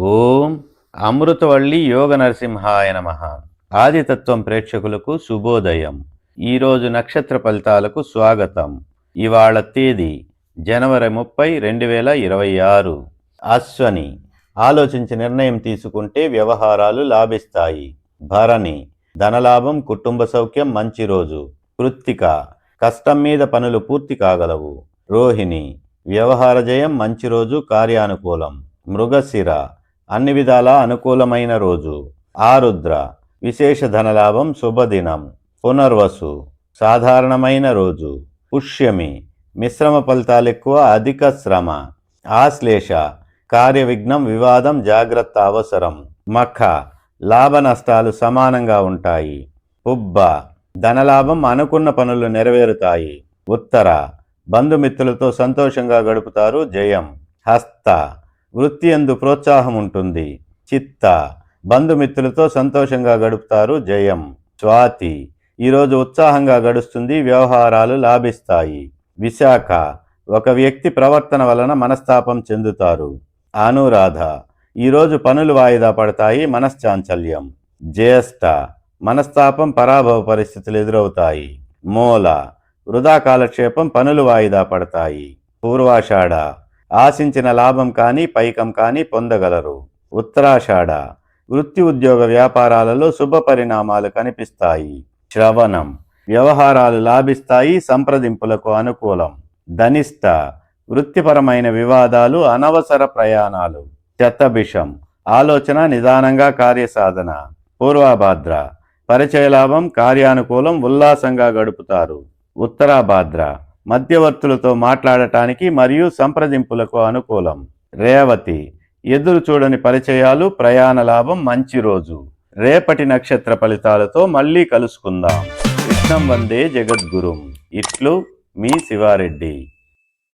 ఓం అమృతవల్లి యోగ నరసింహాయ నమ. ఆదితత్వం ప్రేక్షకులకు శుభోదయం. ఈరోజు నక్షత్ర ఫలితాలకు స్వాగతం. ఇవాళ తేదీ జనవరి ముప్పై రెండు వేల ఇరవై ఆరు. అశ్వని ఆలోచించి నిర్ణయం తీసుకుంటే వ్యవహారాలు లాభిస్తాయి. భరణి ధనలాభం కుటుంబ సౌఖ్యం మంచి రోజు. కృత్తిక కష్టం మీద పనులు పూర్తి కాగలవు. రోహిణి వ్యవహార జయం మంచి రోజు కార్యానుకూలం. మృగశిర అన్ని విధాలా అనుకూలమైన రోజు. ఆరుద్ర విశేష ధనలాభం శుభదినం. పునర్వసు సాధారణమైన రోజు. పుష్యమి మిశ్రమ ఫలితాలు ఎక్కువ అధిక శ్రమ. ఆశ్లేష కార్య విఘ్నం వివాదం జాగ్రత్త అవసరం. మఖ లాభ నష్టాలు సమానంగా ఉంటాయి. పుబ్బ ధనలాభం అనుకున్న పనులు నెరవేరుతాయి. ఉత్తర బంధుమిత్రులతో సంతోషంగా గడుపుతారు జయం. హస్త వృత్తి ఎందు ప్రోత్సాహం ఉంటుంది చిత్త. బంధుమిత్రులతో సంతోషంగా గడుపుతారు జయం. స్వాతి. ఈరోజు ఉత్సాహంగా గడుస్తుంది వ్యవహారాలు లాభిస్తాయి. విశాఖ. ఒక వ్యక్తి ప్రవర్తన వలన మనస్తాపం చెందుతారు. అనురాధ. ఈరోజు పనులు వాయిదా పడతాయి మనశ్చాంచల్యం. జ్యేష్ఠ. మనస్తాపం పరాభవ పరిస్థితులు ఎదురవుతాయి. మూల. వృధా కాలక్షేపం పనులు వాయిదా పడతాయి. పూర్వాషాఢ. ఆశించిన లాభం కానీ పైకం కానీ పొందగలరు. ఉత్తరాషాఢ. వృత్తి ఉద్యోగ వ్యాపారాలలో శుభ పరిణామాలు కనిపిస్తాయి. శ్రవణం. వ్యవహారాలు లాభిస్తాయి సంప్రదింపులకు అనుకూలం. ధనిష్ట. వృత్తిపరమైన వివాదాలు అనవసర ప్రయాణాలు. శతభిషం. ఆలోచన నిదానంగా కార్యసాధన. పూర్వాభాద్ర. పరిచయ లాభం కార్యానుకూలం ఉల్లాసంగా గడుపుతారు. ఉత్తరాభాద్ర. మధ్యవర్తులతో మాట్లాడటానికి మరియు సంప్రదింపులకు అనుకూలం. రేవతి ఎదురు చూడని పరిచయాలు ప్రయాణ లాభం మంచి రోజు. రేపటి నక్షత్ర ఫలితాలతో మళ్ళీ కలుసుకుందాం. కృష్ణం వందే జగద్గురుం. ఇట్లు మీ శివారెడ్డి.